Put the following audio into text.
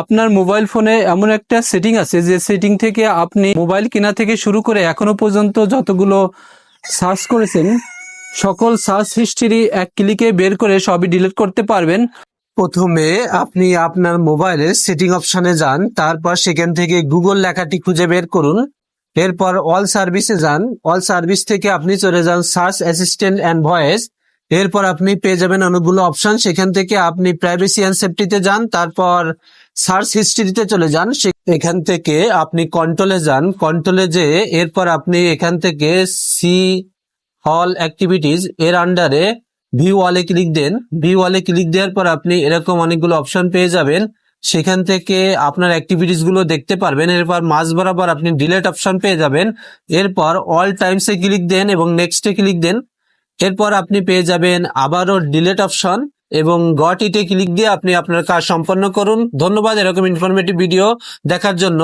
আপনার মোবাইল ফোনে এমন একটা সেটিং আছে যে সেটিং থেকে আপনি মোবাইল কেনা থেকে শুরু করে এখনও পর্যন্ত যতগুলো সার্চ করেছেন, সকল সার্চ হিস্ট্রি এক ক্লিকে বের করে সবই ডিলিট করতে পারবেন। প্রথমে আপনি আপনার মোবাইলের সেটিং অপশনে যান, তারপর সেখান থেকে গুগল লেখাটি খুঁজে বের করুন। এরপর অল সার্ভিসে যান। অল সার্ভিস থেকে আপনি চলে যান সার্চ অ্যাসিস্ট্যান্ট অ্যান্ড ভয়েস এরপর আপনি পেয়ে যাবেন অনেকগুলো অপশন সেখান থেকে আপনি প্রাইভেসি অ্যান্ড সেফটিতে যান, তারপর সার্চ হিস্ট্রিতে চলে যান। এখান থেকে আপনি কন্ট্রোলে যান। কন্ট্রোলে যেয়ে এরপর আপনি এখান থেকে সি হল অ্যাক্টিভিটিজ এর আন্ডারে ভিউ ওয়ালে ক্লিক দেন। ভিউ ওয়ালে ক্লিক দেওয়ার পর আপনি এরকম অনেকগুলো অপশন পেয়ে যাবেন। সেখান থেকে আপনার অ্যাক্টিভিটিসগুলো দেখতে পারবেন। এরপর মাঝ বরাবর আপনি ডিলেট অপশন পেয়ে যাবেন। এরপর অল টাইমস ক্লিক দেন এবং নেক্সট ক্লিক দেন। এরপর আপনি পেয়ে যাবেন আবারও ডিলেট অপশন এবং গট ইটে ক্লিক দিয়ে আপনি আপনার কাজ সম্পন্ন করুন। ধন্যবাদ, এরকম ইনফরমেটিভ ভিডিও দেখার জন্য।